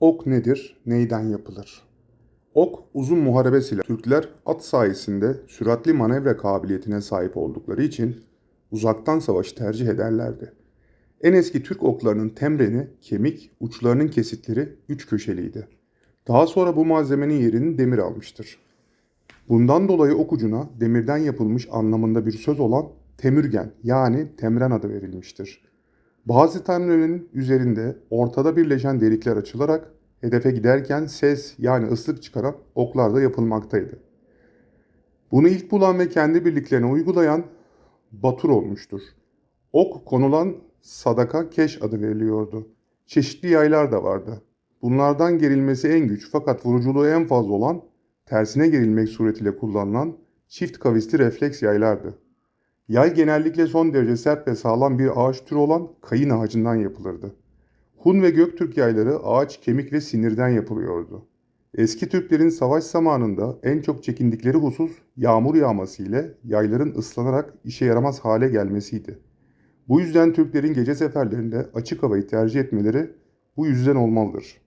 Ok nedir, neyden yapılır? Ok, uzun muharebe silahı. Türkler at sayesinde süratli manevra kabiliyetine sahip oldukları için uzaktan savaşı tercih ederlerdi. En eski Türk oklarının temreni, kemik, uçlarının kesitleri üç köşeliydi. Daha sonra bu malzemenin yerini demir almıştır. Bundan dolayı ok ucuna demirden yapılmış anlamında bir söz olan temürgen yani temren adı verilmiştir. Bazı tanrıların üzerinde ortada birleşen delikler açılarak hedefe giderken ses yani ıslık çıkaran oklar da yapılmaktaydı. Bunu ilk bulan ve kendi birliklerine uygulayan Batur olmuştur. Ok konulan sadaka keş adı veriliyordu. Çeşitli yaylar da vardı. Bunlardan gerilmesi en güç fakat vuruculuğu en fazla olan tersine gerilmek suretiyle kullanılan çift kavisli refleks yaylardı. Yay genellikle son derece sert ve sağlam bir ağaç türü olan kayın ağacından yapılırdı. Hun ve Göktürk yayları ağaç, kemik ve sinirden yapılıyordu. Eski Türklerin savaş zamanında en çok çekindikleri husus yağmur yağması ile yayların ıslanarak işe yaramaz hale gelmesiydi. Bu yüzden Türklerin gece seferlerinde açık havayı tercih etmeleri bu yüzden olmalıdır.